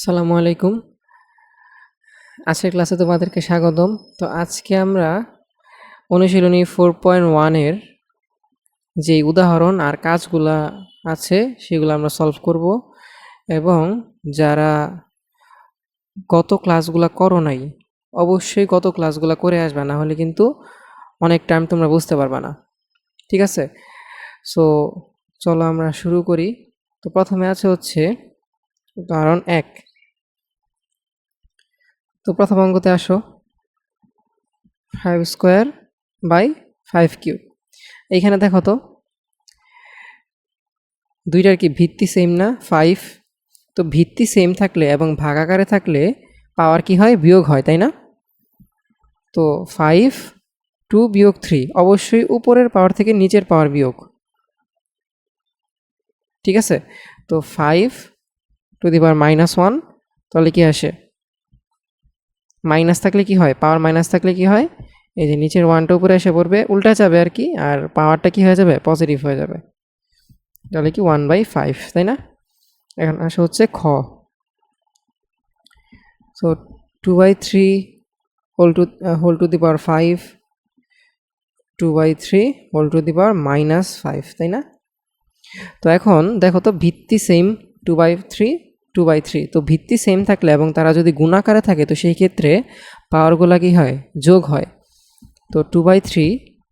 আসসালামু আলাইকুম। আজকের ক্লাসে তোমাদেরকে স্বাগতম। তো আজকে আমরা অনুশীলনী ফোর পয়েন্ট ওয়ানের যে উদাহরণ আর কাজগুলা আছে, সেগুলো আমরা সলভ করব। এবং যারা গত ক্লাসগুলা করো নাই, অবশ্যই গত ক্লাসগুলা করে আসবে, না হলে কিন্তু অনেক টাইম তোমরা বুঝতে পারবে না। ঠিক আছে? সো চলো আমরা শুরু করি। তো প্রথমে আছে হচ্ছে উদাহরণ এক। তো প্রথম অঙ্গতে আসো। Five square by five cube এইখানে দেখো তো, দুইটার কি ভিত্তি সেম না? ফাইভ তো ভিত্তি সেম থাকলে এবং ভাগাকারে থাকলে পাওয়ার কি হয়? বিয়োগ হয়, তাই না? তো ফাইভ টু বিয়োগ থ্রি অবশ্যই উপরের পাওয়ার থেকে নিচের পাওয়ার বিয়োগ। ঠিক আছে? তো five to the power minus one তাহলে কি আসে? মাইনাস থাকলে কি হয়? পাওয়ার মাইনাস থাকলে কি হয়? এই যে নিচের ওয়ানটা উপরে এসে পড়বে, উল্টা যাবে আর কি, আর পাওয়ারটা কি হয়ে যাবে? পজিটিভ হয়ে যাবে। তাহলে কি ওয়ান বাই ফাইভ তাই না? এখন আসে হচ্ছে খ। So two by three whole to whole to the power five two by three whole to the power minus five তাই না? তো এখন দেখো তো ভিত্তি same two by three two by three তো ভিত্তি সেম থাকলে এবং তারা যদি গুণাকারে থাকে, তো সেই ক্ষেত্রে পাওয়ারগুলো কী হয়? যোগ হয়। তো two by three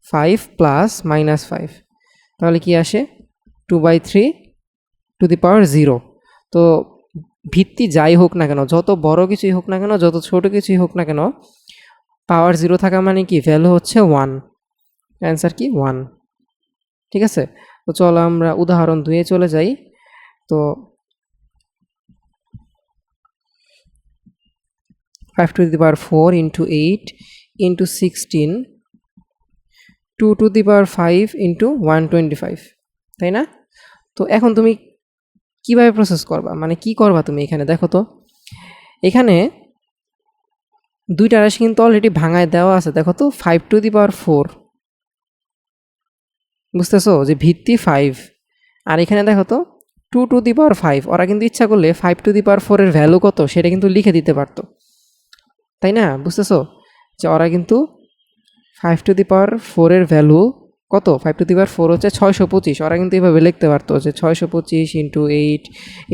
five plus minus five তাহলে কি আসে? Two by three to the power zero তো ভিত্তি যাই হোক না কেন, যত বড় কিছুই হোক না কেন, যত ছোট কিছুই হোক না কেন পাওয়ার জিরো থাকা মানে কি? ভ্যালু হচ্ছে ওয়ান অ্যান্সার কি? ওয়ান ঠিক আছে? তো চলো আমরা উদাহরণ দুয়ে চলে যাই। তো five to the power four into eight into sixteen two to the power five into one twenty five তাই না? তো এখন তুমি কীভাবে প্রসেস করবা? মানে কি করবা তুমি এখানে? দেখো তো, এখানে দুইটা রাশি কিন্তু অলরেডি ভাঙায় দেওয়া আছে। দেখো তো five to the power four বুঝতেছো? যে ভিত্তি ফাইভ আর এখানে দেখো তো two to the power five ওরা কিন্তু ইচ্ছা করলে ফাইভ টু দি পাওয়ার ফোরের ভ্যালু কত? সেটা কিন্তু লিখে দিতে পারতো। তাই না? বুঝতেছো? যে ওরা কিন্তু ফাইভ টু দি পাওয়ার ফোরের ভ্যালু কত? Five to the power four হচ্ছে ছয়শো পঁচিশ। ওরা কিন্তু এভাবে লিখতে পারতো যে ছয়শো পঁচিশ ইন্টু এইট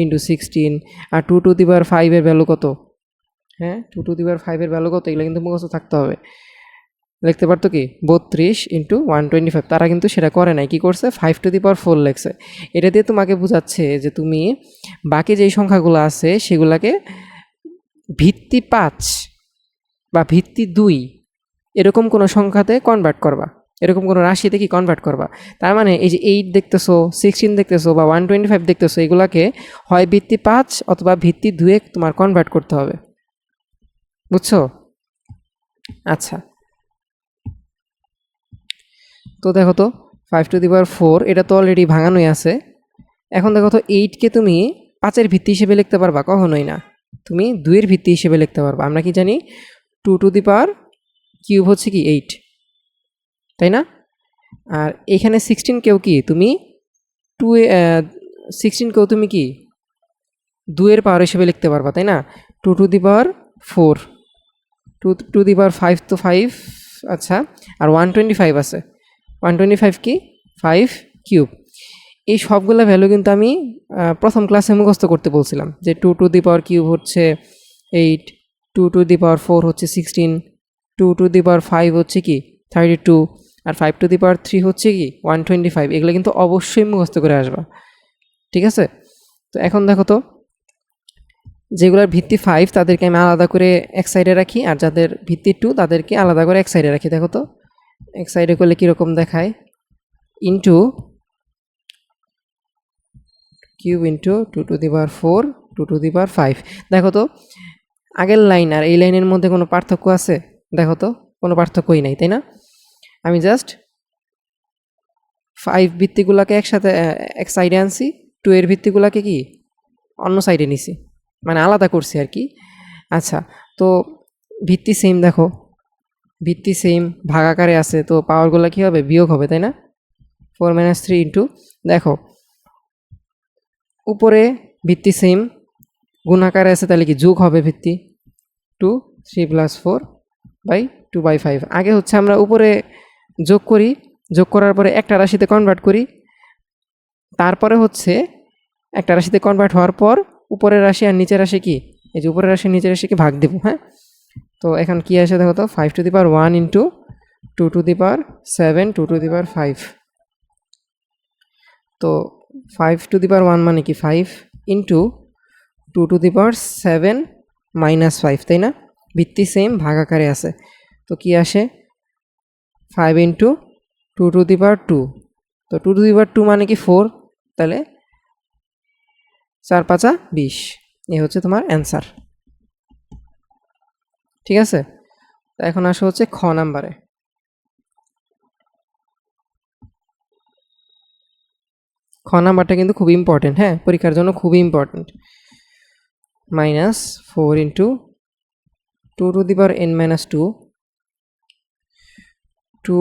ইন্টু সিক্সটিন আর টু টু দি পাওয়ার ফাইভের ভ্যালু কত? হ্যাঁ? টু টু দি পাওয়ার ফাইভের ভ্যালু কত? এগুলো কিন্তু মুখস্থ থাকতে হবে। লিখতে পারতো কি? বত্রিশ ইন্টু ওয়ান টোয়েন্টি ফাইভ তারা কিন্তু সেটা করে নাই। কী করছে? Five to the power four লেখছে। এটা দিয়ে তোমাকে বোঝাচ্ছে যে তুমি বাকি যেই সংখ্যাগুলো আছে সেগুলাকে ভিত্তি পাঁচ বা ভিত্তি দুই, এরকম কোনো সংখ্যাতে কনভার্ট করবা। এরকম কোনো রাশিতে কি কনভার্ট করবা? তার মানে এই যে এইট দেখতেছো সিক্সটিন দেখতেছো বা ওয়ান টোয়েন্টি ফাইভ দেখতেছো, এগুলাকে হয় ভিত্তি পাঁচ অথবা ভিত্তি দুয়ে তোমার কনভার্ট করতে হবে। বুঝছ? আচ্ছা। তো দেখো তো five to the power four এটা তো অলরেডি ভাঙানোই আছে। এখন দেখো তো এইটকে তুমি পাঁচের ভিত্তি হিসেবে লিখতে পারবা, কখনোই না। তুমি দুইয়ের ভিত্তি হিসেবে লিখতে পারবা। আমরা কি জানি two to the power cube হচ্ছে কি এইট। তাই না? আর এখানে সিক্সটিন কেউ কি? তুমি টু সিক্সটিন কেউ তুমি কি? দুয়ের পাওয়ার হিসেবে লিখতে পারবা, তাই না? Two to the power four two to the power five তো ফাইভ আচ্ছা। আর ওয়ান টোয়েন্টি ফাইভ আছে। ওয়ান টোয়েন্টি ফাইভ কি? Five cube. এই সবগুলো ভ্যালু কিন্তু আমি প্রথম ক্লাসে মুখস্থ করতে বলছিলাম যে two to the power cube হচ্ছে eight two to the power four হচ্ছে sixteen two to the power five হচ্ছে কি thirty two R five to the power three হচ্ছে কি ওয়ান টোয়েন্টি ফাইভ এগুলো কিন্তু অবশ্যই মুখস্থ করে আসবা। ঠিক আছে? তো এখন দেখো তো, যেগুলোর ভিত্তি ফাইভ তাদেরকে আমি আলাদা করে এক সাইডে রাখি, আর যাদের ভিত্তি টু তাদেরকে আলাদা করে এক সাইডে রাখি। দেখো তো, এক সাইডে করলে কীরকম দেখায়? Into cube into two to the power four two to the power five দেখো তো আগের লাইন আর এই লাইনের মধ্যে কোনো পার্থক্য আছে? দেখো তো, কোনো পার্থক্যই নাই, তাই না? আমি জাস্ট ফাইভ ভিত্তিগুলোকে একসাথে এক সাইডে আনছি টু এর ভিত্তিগুলোকে কি? অন্য সাইডে নিছি মানে আলাদা করছি আর কি। আচ্ছা তো ভিত্তি সেম দেখো, ভিত্তি সেম ভাগাকারে আছে, তো পাওয়ারগুলো কী হবে? বিয়োগ হবে, তাই না? ফোর মাইনাস থ্রি ইন্টু দেখো, উপরে ভিত্তি সেম গুণাকারে আছে, তাহলে কি যোগ হবে ভিত্তি? Two three plus four by two by five আগে হচ্ছে আমরা উপরে যোগ করি, যোগ করার পরে একটা রাশিতে কনভার্ট করি। তারপরে হচ্ছে একটা রাশিতে কনভার্ট হওয়ার পর উপরের রাশি আর নিচের রাশি কি? এই যে উপরের রাশি নিচের রাশিকে ভাগ দেবো হ্যাঁ? তো এখন কি আসে দেখো তো five to the power one into two to the power seven two to the power five তো five to the power one মানে কি? Five into two to the power seven minus five তাই না? ভিত্তি সেম ভাগ আকারে আছে। তো কি আসে? Five into two to the power two তো two to the power two মানে কি ফোর তাহলে চার পাঁচা বিশ। এ হচ্ছে তোমার অ্যান্সার ঠিক আছে? এখন আসো হচ্ছে খ নাম্বারে। খ নাম্বারটা কিন্তু খুব ইম্পর্টেন্ট হ্যাঁ? পরীক্ষার জন্য খুবই important minus four into two to the power n minus two two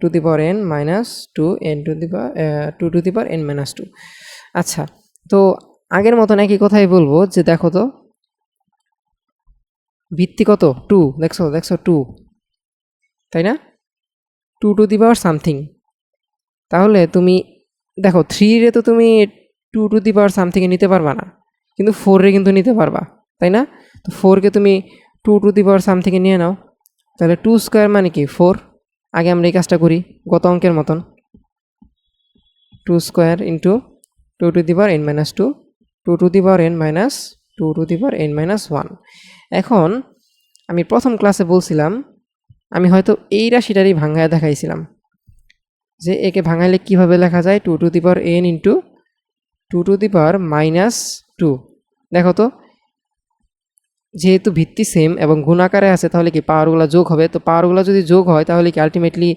to the power n minus two n to the power two to the power n minus two আচ্ছা তো আগের মতন একই কথাই বলব যে দেখো তো, ভিত্তি কত? টু দেখছ দেখছ টু তাই না? Two to the power something তাহলে তুমি, দেখো থ্রি রে তো তুমি টু টু দি পাওয়ার সামথিংয়ে নিতে পারবা না। কিন্তু ফোর কিন্তু নিতে পারবা, তাই না? তো ফোরকে তুমি টু টু দি পাওয়ার সামথিংয়ে নিয়ে নাও, তাহলে টু স্কোয়ার মানে কি? ফোর আগে আমরা এই কাজটা করি, গত অঙ্কের মতন। Two square into two to the power n minus two two to the power n minus two to the power n minus one এখন আমি প্রথম ক্লাসে বলছিলাম, আমি হয়তো এই রাশিটারই ভাঙ্গায় দেখাইছিলাম, যে একে ভাঙাইলে কীভাবে লেখা যায়? Two to the power n into two to the power minus two দেখো তো, যেহেতু ভিত্তি সেম এবং গুণাকারে আছে, তাহলে কি পাওয়ারগুলো যোগ হবে? তো পাওয়ারগুলো যদি যোগ হয়, তাহলে কি আলটিমেটলি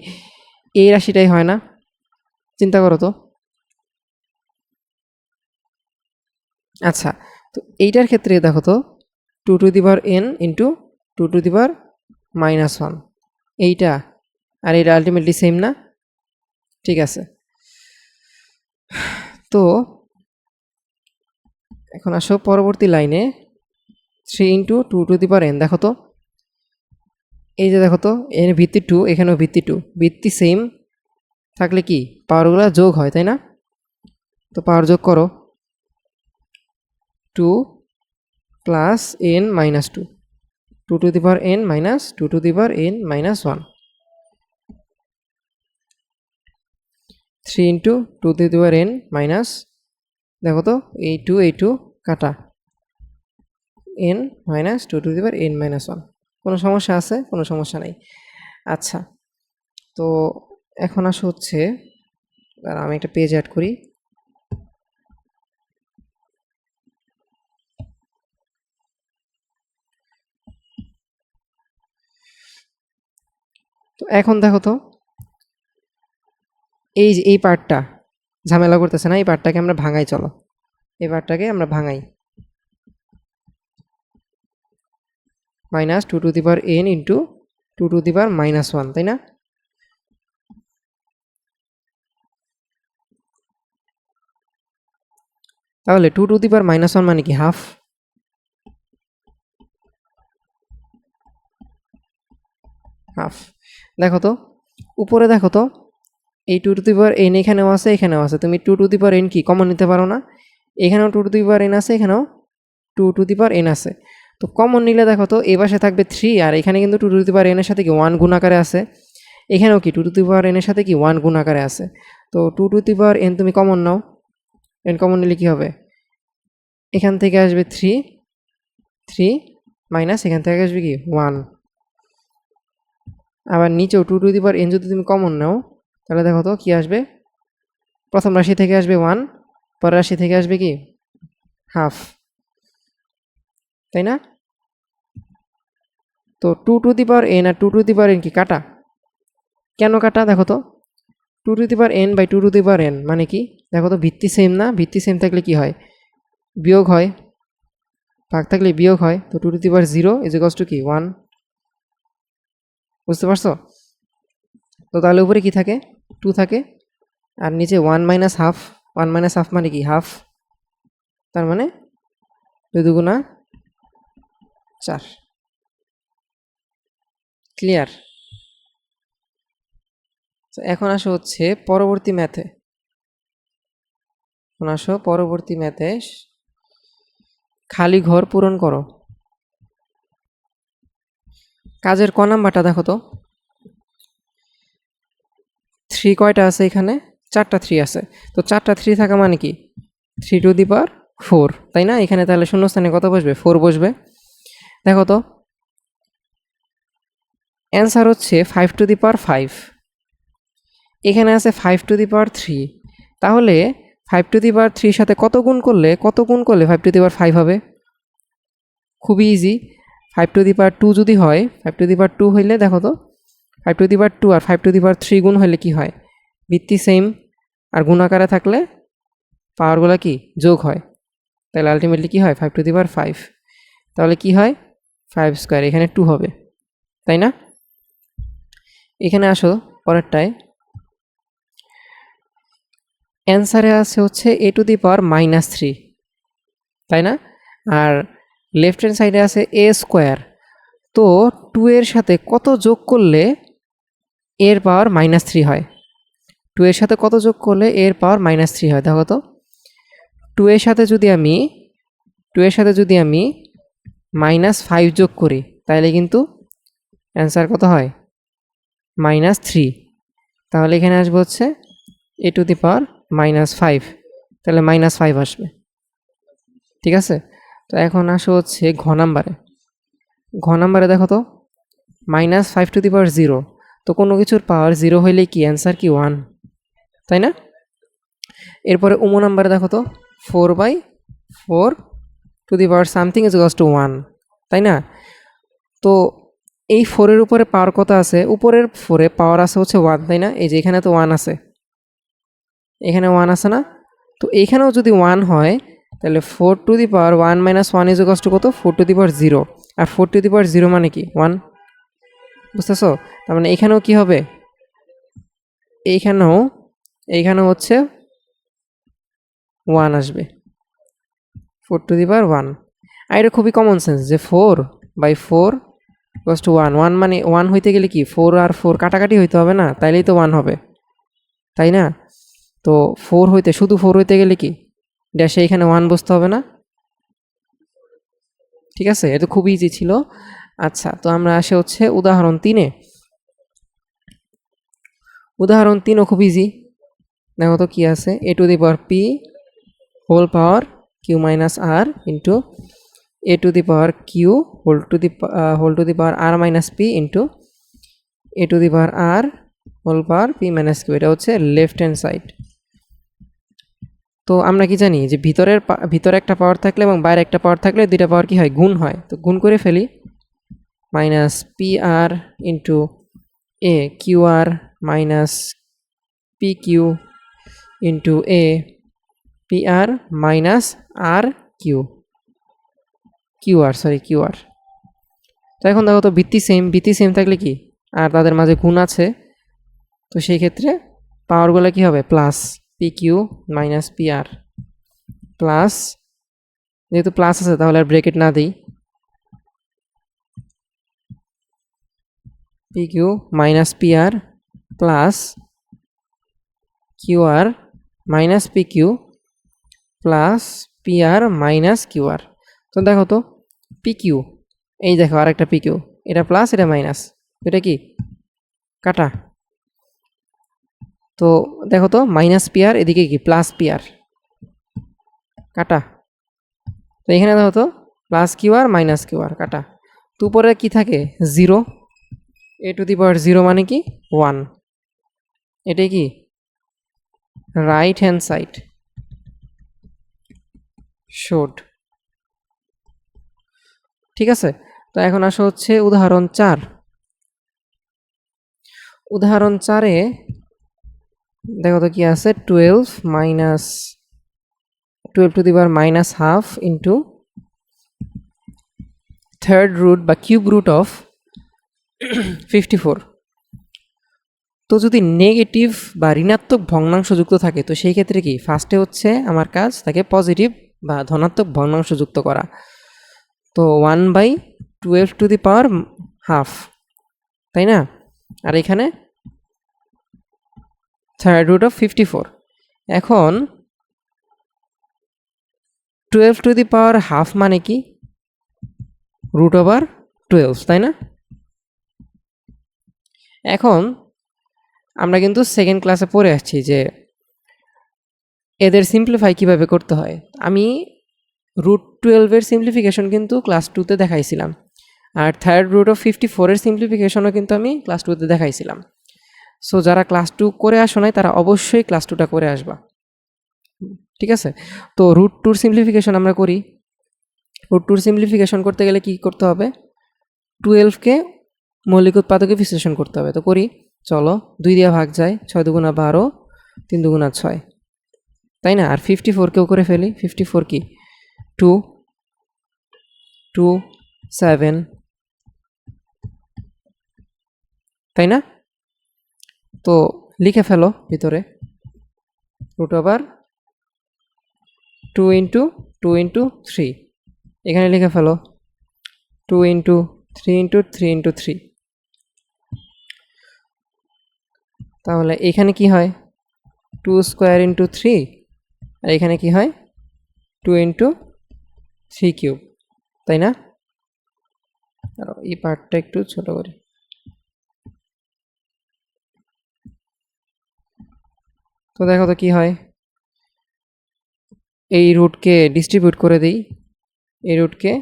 এই রাশিটাই হয় না? চিন্তা করো তো। আচ্ছা তো এইটার ক্ষেত্রে দেখো তো two to the power n into two to the power minus one এইটা, আর এটা আলটিমেটলি সেম না? ঠিক আছে। তো এখন আসো পরবর্তী লাইনে। Three into two to the power n দেখো তো। এই যে দেখো তো এন ভিত্তি টু এখানেও ভিত্তি টু ভিত্তি সেম থাকলে কি? পাওয়ারগুলো যোগ হয়, তাই না? তো পাওয়ার যোগ করো। Two plus n minus two two to the power n minus two to the power n minus one three into two to the power n minus দেখো তো এই টু এই টু কাটা। N minus two to the power n minus one কোনো সমস্যা আছে? কোনো সমস্যা নেই। আচ্ছা তো এখন আসো হচ্ছে আমি একটা পেজ অ্যাড করি। তো এখন দেখো তো, এই যে, এই পার্টটা ঝামেলা করতেছে না, এই পার্টটাকে আমরা ভাঙাই, চলো। এই পার্টটাকে আমরা ভাঙাই। Minus two to the n into two to the power minus one, তাই না? তাহলে two to the minus one মানে কি, হাফ? হাফ। দেখো তো, উপরে দেখো তো এই two to the power n এখানেও আছে এখানেও আছে। তুমি two to the power n কি? কমন নিতে পারো না। এখানেও two to the power n আছে, এখানেও two to the power n আছে। তো কমন নিলে দেখো তো, এ পাশে থাকবে থ্রি আর এখানে কিন্তু টু টু দি পাওয়ার এনের সাথে কি ওয়ান গুণ আকারে আছে? এখানেও কি টু টু দি পাওয়ার এনের সাথে কি ওয়ান গুণ আকারে আছে? তো two to the power n তুমি কমন নাও। এন কমন নিলে কি হবে? এখান থেকে আসবে থ্রি থ্রি মাইনাস এখান থেকে আসবে কি? ওয়ান আবার নিচেও two to the power n যদি তুমি কমন নাও তাহলে দেখো তো কী আসবে? প্রথম রাশি থেকে আসবে ওয়ান পরের রাশি থেকে আসবে কি? হাফ তাই না? তো two to the power n R two to the power n কি? কাটা। কেন কাটা? দেখো তো। Two to the power n by two to the power n মানে কি? দেখো তো, ভিত্তি সেম না? ভিত্তি সেম থাকলে কি হয়? বিয়োগ হয়। ভাগ থাকলে বিয়োগ হয়। তো two to the power zero is equals to কি? ওয়ান বুঝতে পারছ? তো তাহলে উপরে কি থাকে? টু থাকে, আর নিচে one minus half one minus half মানে কি? হাফ তার মানে দুই দুগুণা চার। ক্লিয়ার এখন আসো হচ্ছে পরবর্তী ম্যাথে এখন আসো পরবর্তী ম্যাথে খালি ঘর পূরণ করো। কাজের ক নাম্বারটা দেখো তো। থ্রি কয়টা আছে এখানে? চারটা থ্রি আছে। তো চারটা থ্রি থাকা মানে কি? Three to the power four তাই না? এখানে তাহলে শূন্যস্থানে কত বসবে? ফোর বসবে। দেখো তো। অ্যান্সার হচ্ছে five to the power five এখানে আছে five to the power three তাহলে ফাইভ টু দি পাওয়ার থ্রির সাথে কত গুণ করলে, কত গুণ করলে five to the power five হবে? খুবই easy five to the power two যদি হয় five to the power two হইলে দেখো তো five to the power two R five to the power three গুণ হইলে কি হয়? ভিত্তি সেম আর গুণ আকারে থাকলে পাওয়ারগুলো কি? যোগ হয়। তাহলে আলটিমেটলি কি হয়? Five to the power five তাহলে কি হয়? ফাইভ স্কোয়ার এখানে টু হবে। তাই না? এখানে আসো পরেরটায়। অ্যান্সারে আছে হচ্ছে a to the power minus three তাই না? আর লেফট হ্যান্ড সাইডে আছে এ স্কোয়ার তো টু এর সাথে কত যোগ করলে এর পাওয়ার মাইনাস থ্রি হয়। টু এর সাথে কত যোগ করলে এর পাওয়ার মাইনাস থ্রি হয়? দেখো তো। টু এর সাথে যদি আমি টু এর সাথে যদি আমি মাইনাস ফাইভ যোগ করি, তাহলে কিন্তু অ্যান্সার কত হয়? মাইনাস থ্রি তাহলে এখানে আসবে হচ্ছে a to the power minus five তাহলে মাইনাস ফাইভ আসবে। ঠিক আছে? তো এখন আসো হচ্ছে ঘ নাম্বারে ঘ নাম্বারে দেখো তো। Minus five to the power zero তো কোনো কিছুর পাওয়ার জিরো হইলে কি অ্যান্সার কি ওয়ান তাই না? এরপরে উমো নাম্বারে দেখো তো four by four to the power something is goes to one তাই না? তো এই ফোরের উপরে পাওয়ার কত আছে? উপরের ফোরে পাওয়ার আছে হচ্ছে ওয়ান তাই না? এই যে এখানে তো ওয়ান আছে। এখানে ওয়ান আছে না? তো এইখানেও যদি ওয়ান হয়, তাহলে four to the power one minus one is কষ্ট কত? Four to the power zero R four to the power zero মানে কি? ওয়ান বুঝতেছ? তার মানে এখানেও কি হবে? এইখানেও এইখানেও হচ্ছে ওয়ান আসবে। Four to the power one আর এটা খুবই কমন সেন্স যে ফোর বাই ফোর কস টু ওয়ান ওয়ান মানে ওয়ান হইতে গেলে কি? ফোর আর ফোর কাটাকাটি হইতে হবে না? তাইলেই তো ওয়ান হবে। তাই না? তো ফোর হইতে, শুধু ফোর হইতে গেলে কি? ড্যাশে এখানে ওয়ান বসতে হবে না? ঠিক আছে? এটা খুব ইজি ছিল। আচ্ছা তো আমরা আসে হচ্ছে উদাহরণ তিনে। উদাহরণ তিনও খুব ইজি দেখো তো কি আছে? A to the power p whole power q minus r into a to the power q whole to the whole to the power r minus p into a to the power r whole power p minus q এটা হচ্ছে left hand side তো আমরা কি জানি যে ভিতরের ভিতরে একটা পাওয়ার থাকলে এবং বাইরে একটা পাওয়ার থাকলে দুইটা পাওয়ার কি হয়? গুণ হয়। তো গুণ করে ফেলি। Minus p r into a q r minus p q into a p r minus r q q r sorry q r তো এখন দেখো তো ভিত্তি সেম ভিত্তি সেম থাকলে কি? আর তাদের মাঝে গুণ আছে। তো সেই ক্ষেত্রে পাওয়ারগুলো কি হবে? Plus p q minus p r plus যেহেতু প্লাস আছে, তাহলে আর ব্রেকেট না দিই। P q minus p r plus q r minus p q plus p r minus q তো দেখো তো পি এই দেখো আরেকটা পি কিউ এটা প্লাস এটা মাইনাস এটা কি? কাটা। তো দেখো তো মাইনাস পিয়ার এদিকে কি? প্লাস পিয়ার কাটা। তো এখানে দেখো তো plus q r minus q r কাটা। তো উপরে কি থাকে? Zero a to the power zero মানে কি? ওয়ান এটাই কি? রাইট হ্যান্ড সাইড শোড ঠিক আছে? তো এখন আসা হচ্ছে উদাহরণ চার। উদাহরণ চারে দেখো তো কি আছে? Twelve minus twelve to the power minus half into third root বা cube root of fifty four. তো যদি নেগেটিভ বা ঋণাত্মক ভগ্নাংশ যুক্ত থাকে, তো সেই ক্ষেত্রে কি? ফার্স্টে হচ্ছে আমার কাজ তাকে পজিটিভ বা ধনাত্মক ভগ্নাংশ যুক্ত করা। তো one by twelve to the power half তাই না? আর এখানে third root of fifty four এখন twelve to the power half মানে কি? রুট ওভার টুয়েলভ তাই না? এখন আমরা কিন্তু সেকেন্ড ক্লাসে পড়ে আসছি যে এদের সিম্পলিফাই কীভাবে করতে হয়। আমি রুট টুয়েলভের সিম্পলিফিকেশন কিন্তু ক্লাস টুতে দেখাইছিলাম। আর থার্ড রুট অফ ফিফটি ফোরের সিম্পলিফিকেশনও কিন্তু আমি ক্লাস টুতে দেখাইছিলাম। সো যারা ক্লাস টু করে আসো নাই, তারা অবশ্যই ক্লাস টুটা করে আসবা। ঠিক আছে? তো রুট টুর সিম্পলিফিকেশন আমরা করি। রুট টুর সিম্পলিফিকেশন করতে গেলে কি করতে হবে? টুয়েলভকে মৌলিক উৎপাদকে বিশ্লেষণ করতে হবে। তো করি, চলো, দুই দিয়ে ভাগ যায়, ছয় দুগুণা বারো, তিন দুগুণা ছয়। তাই না? আর ফিফটি ফোরকেও করে ফেলি। ফিফটি ফোর কি? টু টু সেভেন তাই না? তো লিখে ফেলো ভিতরে। Root over two into two into three এখানে লিখে ফেলো। Two into three into three into three তাহলে এখানে কি হয়? টু স্কোয়ার ইন্টু থ্রি আর এখানে কি হয়? টু ইন্টু থ্রি কিউব তাই না? এই পার্টটা একটু ছোট করি। তো দেখো তো কি হয়? এই রুটকে ডিস্ট্রিবিউট করে দিই। এই রুটকে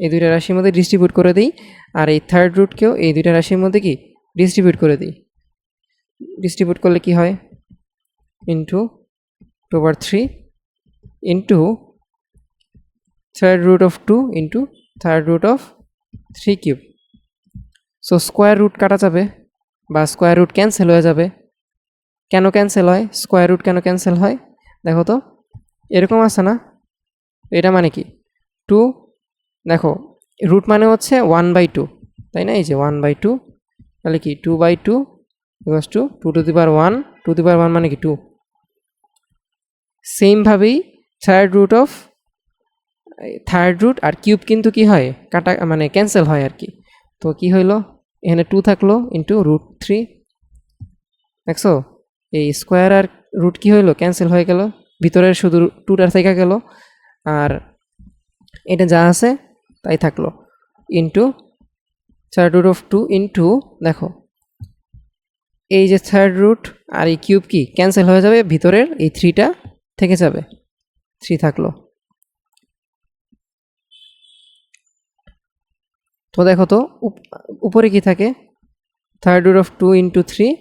এই দুইটা রাশির মধ্যে ডিস্ট্রিবিউট করে দিই। আর এই থার্ড রুটকেও এই দুইটা রাশির মধ্যে কি? ডিস্ট্রিবিউট করে দিই। ডিস্ট্রিবিউট করলে কি হয়? Into two over three into third root of two into third root of three cube so square root কাটা যাবে বা স্কোয়ার রুট ক্যান্সেল হয়ে যাবে। কেন ক্যান্সেল হয়? স্কোয়ার রুট কেন ক্যান্সেল হয়? দেখো তো, এরকম আছে না? এটা মানে কি? টু দেখো রুট মানে হচ্ছে ওয়ান বাই টু তাই না? এই যে ওয়ান বাই টু তাহলে কি? Two by two equals two two to the power one to the power one মানে কি? Two সেমভাবেই third root of third root R cube কিন্তু কি হয়? কাটা মানে ক্যান্সেল হয় আর কি। তো কি হইল? এখানে টু থাকল ইন্টু রুট থ্রি দেখছ? এই স্কোয়ার আর রুট কি হইল? ক্যান্সেল হয়ে গেল। ভিতরের শুধু টুটার থেকে গেল। আর এটা যা আছে তাই থাকল। Into third root of two into দেখো। এই যে থার্ড রুট আর এই কিউব কি? ক্যান্সেল হয়ে যাবে, ভিতরের এই থ্রিটা থেকে যাবে। থ্রি থাকল। তো দেখো তো, উপ- উপরে কি থাকে? Third root of two into three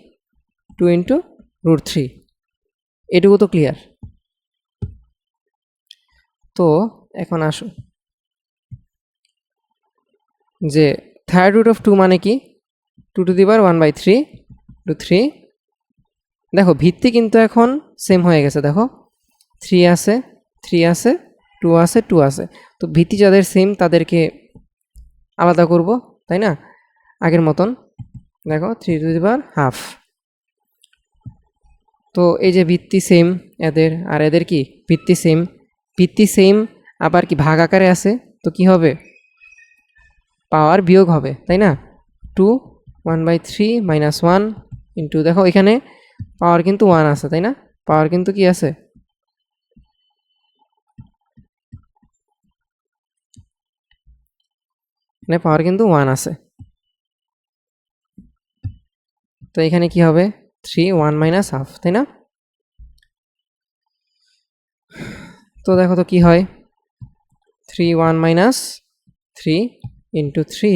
two into root three এটুকু তো ক্লিয়ার তো এখন আসো। যে থার্ড রুট অফ টু মানে কি? Two to the bar one by three two three দেখো, ভিত্তি কিন্তু এখন সেম হয়ে গেছে, দেখো। থ্রি আছে থ্রি আছে টু আছে টু আছে। তো ভিত্তি যাদের সেম তাদেরকে আলাদা করব, তাই না? আগের মতন। দেখো থ্রি টু বার হাফ তো এই যে ভিত্তি সেম এদের, আর এদের কি? ভিত্তি সেম ভিত্তি সেম আবার কি ভাগ আকারে আছে? তো কি হবে? পাওয়ার বিয়োগ হবে, তাই না? Two one by three minus one into দেখো এখানে পাওয়ার কিন্তু ওয়ান আছে, তাই না? পাওয়ার কিন্তু কি আছে? পাওয়ার কিন্তু ওয়ান আছে। তো এখানে কি হবে? থ্রি ওয়ান মাইনাস হাফ তাই না? তো দেখো তো কি হয়? Three one minus three into three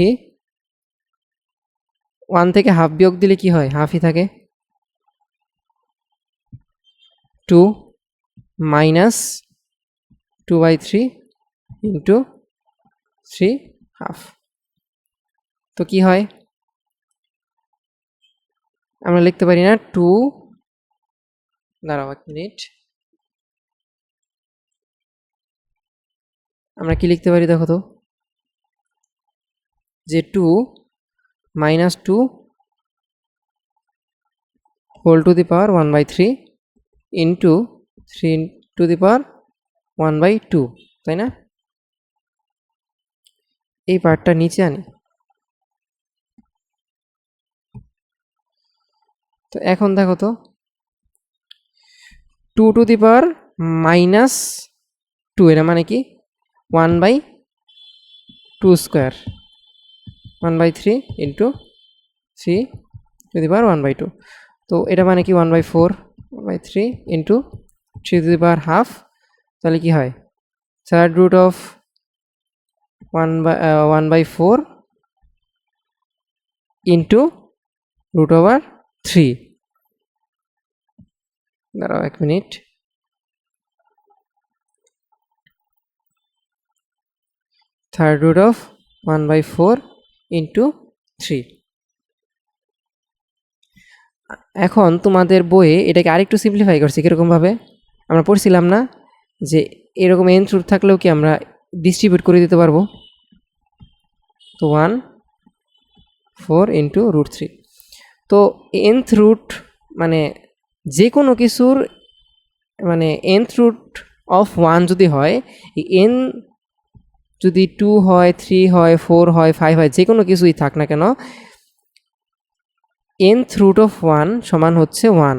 one থেকে হাফ বিয়োগ দিলে কি হয়? হাফই থাকে। Two minus two by three into three half তো কি হয়? আমরা লিখতে পারি না টু দাঁড়াও এক মিনিট। আমরা কি লিখতে পারি দেখো তো? যে two minus two whole to the power one by three into three to the power one by two তাই না? এই পার্টটা নিচে আনি। তো এখন দেখো তো two to the power minus two এটা মানে কি? One by two square one by three into three to the power one by two তো এটা মানে কি one by four one by three into three to the power half তাহলে কি হয়? Third root of one by one by four into root over three দাঁড়াও এক minute third root of one by four into three এখন তোমাদের বইয়ে এটাকে আরেকটু সিম্পলিফাই করছি কীরকমভাবে আমরা পড়ছিলাম না যে এরকম এন রুট থাকলেও কি আমরা ডিস্ট্রিবিউট করে দিতে পারব? তো one four into root three তো এনথ রুট মানে যে কোনো কিছুর মানে এনথ রুট অফ ওয়ান যদি হয় এন যদি টু হয় থ্রি হয় ফোর হয় ফাইভ হয় যে কোনো কিছুই থাক না কেন এনথ রুট অফ ওয়ান সমান হচ্ছে one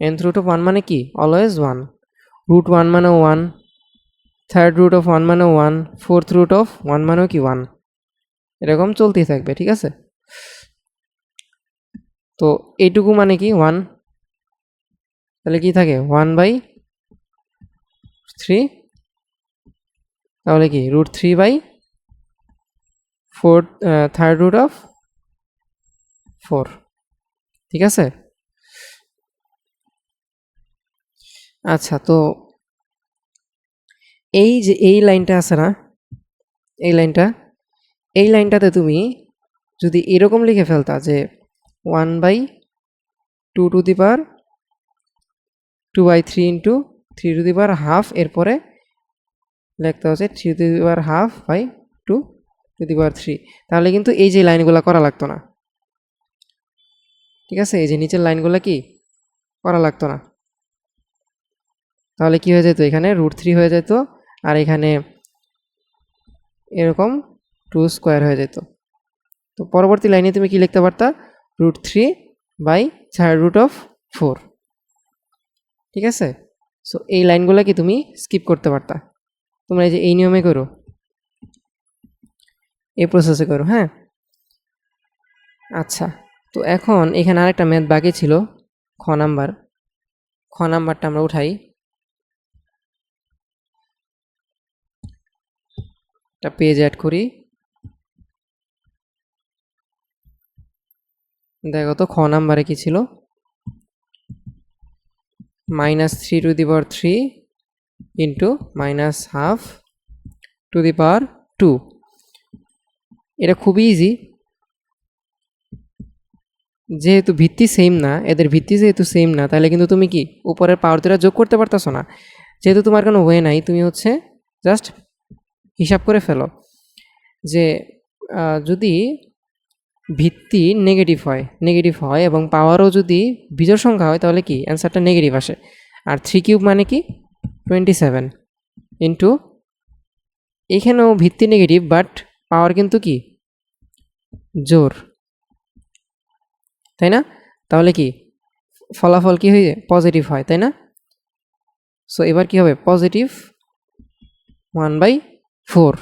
nth root of one মানে কি? অলওয়েজ ওয়ান রুট ওয়ান মানে one third root of one মানে one fourth root of one মানেও কি ওয়ান এরকম চলতেই থাকবে, ঠিক আছে? তো এইটুকু মানে কি? ওয়ান তাহলে কি থাকে? ওয়ান বাই থ্রি তাহলে কি? Root three by four third root of four ঠিক আছে? আচ্ছা তো এই যে এই লাইনটা আছে না, এই লাইনটা, এই লাইনটাতে তুমি যদি এরকম লিখে ফেলতা যে one by two to the two by three into three to the half এরপরে লিখতে হচ্ছে three to the power half by two to the power three তাহলে কিন্তু এই যে লাইনগুলো করা লাগতো না। ঠিক আছে? এই যে নিচের লাইনগুলো কি? করা লাগতো না। তাহলে কি হয়ে যেত? এখানে রুট থ্রি হয়ে যেত আর এখানে এরকম টু স্কোয়ার হয়ে যেত। তো পরবর্তী লাইনে তুমি কি লিখতে পারতা? Root three by third root of four ঠিক আছে? সো এই লাইনগুলো কি তুমি স্কিপ করতে পারতা? তোমরা এই যে এই নিয়মে করো। এই প্রসেসে করো হ্যাঁ? আচ্ছা তো এখন এখানে আরেকটা ম্যাথ বাকি ছিল, খ নাম্বার। খ নাম্বারটা আমরা উঠাই। একটা পেজ অ্যাড করি। দেখো তো, খ নাম্বারে কি ছিল? Minus three to the three into minus half to the power two এটা খুবই ইজি যেহেতু ভিত্তি সেম না, এদের ভিত্তি যেহেতু সেম না, তাহলে কিন্তু তুমি কি উপরের পাওয়ার দুটা যোগ করতে পারতেছো না? যেহেতু তোমার কোনো ওয়ে নাই, তুমি হচ্ছে জাস্ট হিসাব করে ফেলো যে যদি ভিত্তি নেগেটিভ হয় নেগেটিভ হয় এবং পাওয়ারও যদি বিজোড় সংখ্যা হয়, তাহলে কি? অ্যান্সারটা নেগেটিভ আসে। আর থ্রি কিউব মানে কি? টোয়েন্টি সেভেন ইন্টু এখানেও ভিত্তি নেগেটিভ বাট পাওয়ার কিন্তু কি? জোর। তাই না? তাহলে কি? ফলাফল কি হয়ে পজিটিভ হয়, তাই না? সো এবার কি হবে? পজিটিভ ওয়ান বাই ফোর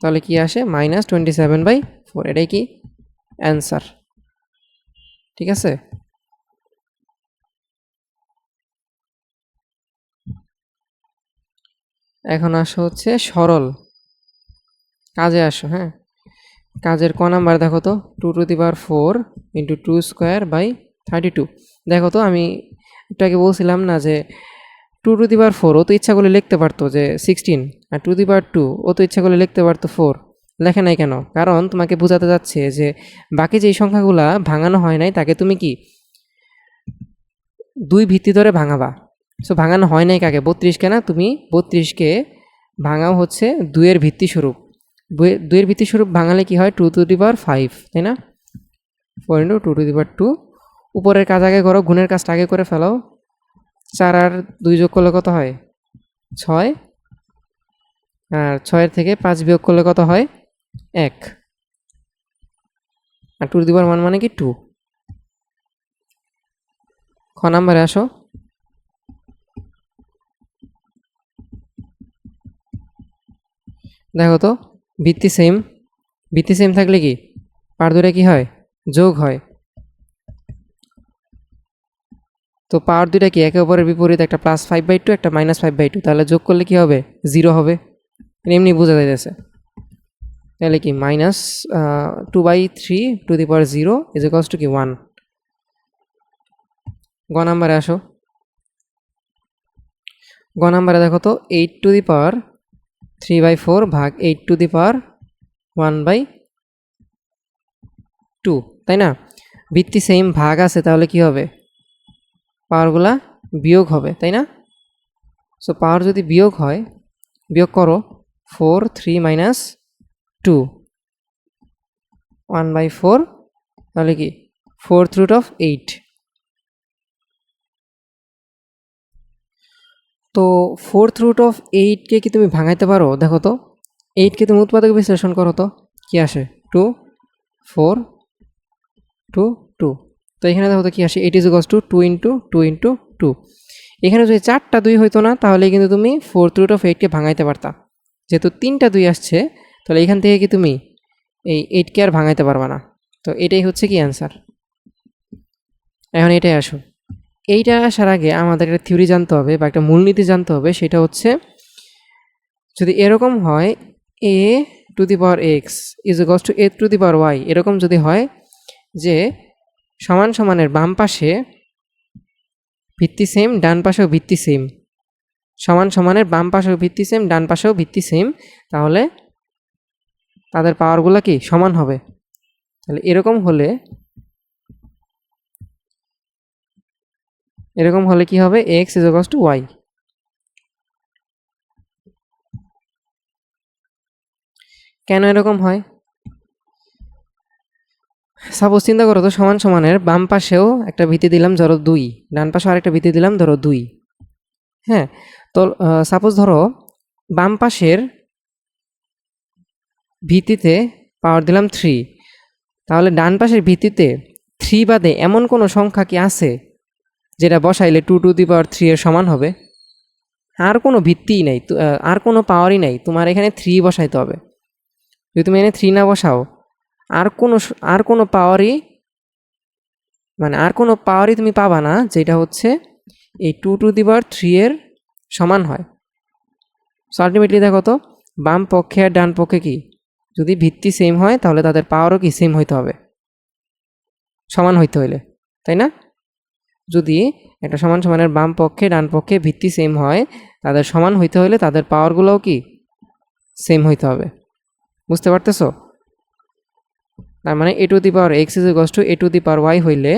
তাহলে কি আসে? Minus twenty seven by four এটাই কি? অ্যান্সার ঠিক আছে? এখন আসো হচ্ছে সরল। কাজে আসো হ্যাঁ? কাজের ক নাম্বার দেখো তো two to the power four into two square by thirty two দেখো তো, আমি একটু আগে বলছিলাম না যে two to the power four ও তো ইচ্ছা করলে লিখতে পারতো যে সিক্সটিন আর টু দি পাওয়ার টু ও তো ইচ্ছা করলে লিখতে পারতো ফোর লেখে নাই কেন? কারণ তোমাকে বোঝাতে যাচ্ছে যে বাকি যেই সংখ্যাগুলা ভাঙানো হয় নাই, তাকে তুমি কি? দুই ভিত্তি ধরে ভাঙাবা। সো ভাঙানো হয় নাই কাকে? বত্রিশকে না? তুমি বত্রিশকে ভাঙাও হচ্ছে দুইয়ের ভিত্তি স্বরূপ। দুইয়ের ভিত্তি স্বরূপ ভাঙালে কি হয়? Two to the power five তাই না? Four into two to the power two উপরের কাজ আগে করো, গুণের কাজটা আগে করে ফেলাও। চার আর দুই যোগ করলে কত হয়? ছয়। আর ছয়ের থেকে পাঁচ বিয়োগ করলে কত হয়? এক। আর টু দিবার মান মানে কি? টু খ নাম্বারে আসো। দেখো তো, ভিত্তি সেম ভিত্তি সেম থাকলে কি? পার দুটা কি হয়? যোগ হয়। তো পাওয়ার দুইটা কি? একে অপরের বিপরীত, একটা প্লাস ফাইভ বাই টু একটা মাইনাস ফাইভ বাই টু তাহলে যোগ করলে কি হবে? জিরো হবে। এমনি বোঝা যাইতেছে। তাহলে কি? Minus two by three to the power zero is equals to কি? ওয়ান গ নাম্বারে আসো। গ নাম্বারে দেখো তো eight to the power three by four ভাগ eight to the power one by two তাই না? ভিত্তি সেম ভাগ আছে, তাহলে কি হবে? পাওয়ারগুলা বিয়োগ হবে, তাই না? সো পাওয়ার যদি বিয়োগ হয়, বিয়োগ করো four three minus two one by four তাহলে কি? ফোর্থ রুট অফ এইট তো ফোর্থ রুট অফ এইটকে কি তুমি ভাঙাইতে পারো? দেখো তো। এইটকে তুমি উৎপাদক বিশ্লেষণ করো তো। কী আসে? টু ফোর টু টু তো এখানে দেখো তো কী আসে? এইট ইজ গস to two into two into two এখানে যদি চারটা দুই হইতো না, তাহলে কিন্তু তুমি ফোর্থ রুট অফ এইটকে ভাঙাইতে পারতা। যেহেতু তিনটা দুই আসছে, তাহলে এখান থেকে কি তুমি এই এইটকে আর ভাঙাইতে পারবা না। তো এটাই হচ্ছে কি অ্যান্সার এখন এটাই আসো। এইটা আসার আগে আমাদের একটা থিওরি জানতে হবে বা একটা মূলনীতি জানতে হবে, সেটা হচ্ছে যদি এরকম হয় a to the power x is Gauss to a to the power y এরকম যদি হয় যে সমান সমানের বাম পাশে ভিত্তি সেম ডান পাশেও ভিত্তি সেম সমান সমানের বাম পাশেও ভিত্তি সেম ডান পাশেও ভিত্তি সেম তাহলে তাদের পাওয়ারগুলো কি? সমান হবে। তাহলে এরকম হলে এরকম হলে কি হবে? এক্স ইজ টু ওয়াই কেন এরকম হয়? সাপোজ চিন্তা করো তো সমান সমানের বাম পাশেও একটা ভিত্তি দিলাম ধরো দুই, ডান পাশেও আরেকটা ভিত্তি দিলাম ধরো দুই। হ্যাঁ তো সাপোজ ধরো বাম পাশের ভিত্তিতে পাওয়ার দিলাম থ্রি তাহলে ডান পাশের ভিত্তিতে থ্রি বাদে এমন কোনো সংখ্যা কি আছে? যেটা বসাইলে two to the power three এর সমান হবে। আর কোনো ভিত্তিই নাই আর কোনো পাওয়ারই নাই, তোমার এখানে থ্রি বসাইতে হবে। যদি তুমি এখানে থ্রি না বসাও, আর কোনো আর কোনো পাওয়ারই মানে আর কোনো পাওয়ারই তুমি পাবা না, যেটা হচ্ছে এই two to the power three এর সমান হয়। সো আলটিমেটলি দেখো তো, বাম পক্ষে আর ডান পক্ষে কি? যদি ভিত্তি সেম হয়, তাহলে তাদের পাওয়ারও কি সেম হইতে হবে? সমান হইতে হইলে, তাই না? যদি একটা সমান সমানের বাম পক্ষে, ডান পক্ষে ভিত্তি সেম হয়, তাদের সমান হইতে হলে তাদের পাওয়ারগুলোও কি? সেম হইতে হবে। বুঝতে পারতেছো? তার মানে a to the power x is Gauss to a to the power y হইলে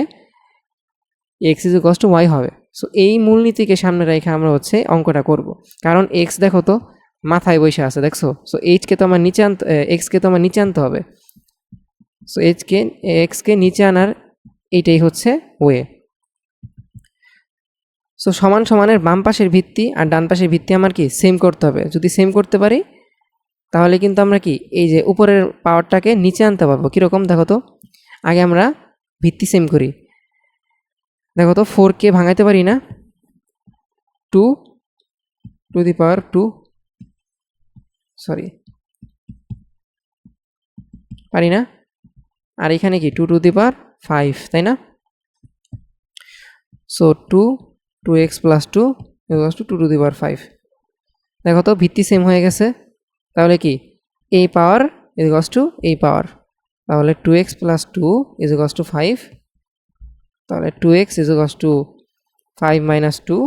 x is Gauss to y হবে। সো এই মূলনীতিকে সামনে রেখে আমরা হচ্ছে অঙ্কটা করব। কারণ এক্স দেখো তো, মাথায় বসে আছে, দেখছ? সো এইচকে তো আমার নিচে আনতে এক্সকে তো আমার নিচে আনতে হবে। সো এইচকে এক্সকে নিচে আনার এইটাই হচ্ছে ওয়ে সো সমান সমানের বাম পাশের ভিত্তি আর ডান পাশের ভিত্তি আমার কি সেম করতে হবে। যদি সেম করতে পারি, তাহলে কিন্তু আমরা কি, এই যে উপরের পাওয়ারটাকে নিচে আনতে পারব। কীরকম দেখো তো। আগে আমরা ভিত্তি সেম করি। দেখো তো ফোর কে ভাঙাইতে পারি না। Two to the power two sorry পারি না। আর এখানে কি two to the power five তাই না? So two to x plus two equals to two to the power five দেখো তো, ভিত্তি সেম হয়ে গেছে। তাহলে কি? এই পাওয়ার গস টু এই পাওয়ার তাহলে two x plus two equals to five তাহলে two x equals to five minus two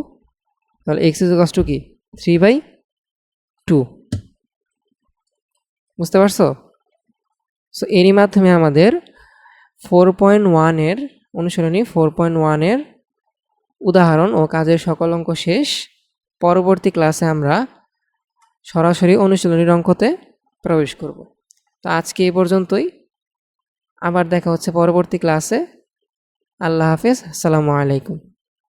তাহলে এক্স গস টু কি? থ্রি বাই টু বুঝতে পারছ? সো এরই মাধ্যমে আমাদের ফোর পয়েন্ট ওয়ানের অনুসরণী ফোর পয়েন্ট ওয়ানের উদাহরণ ও কাজের সকল অঙ্ক শেষ। পরবর্তী ক্লাসে আমরা সরাসরি অনুশীলনীর অঙ্কতে প্রবেশ করব। তো আজকে এ পর্যন্তই। আবার দেখা হচ্ছে পরবর্তী ক্লাসে। আল্লাহ হাফেজ। আসসালামু আলাইকুম।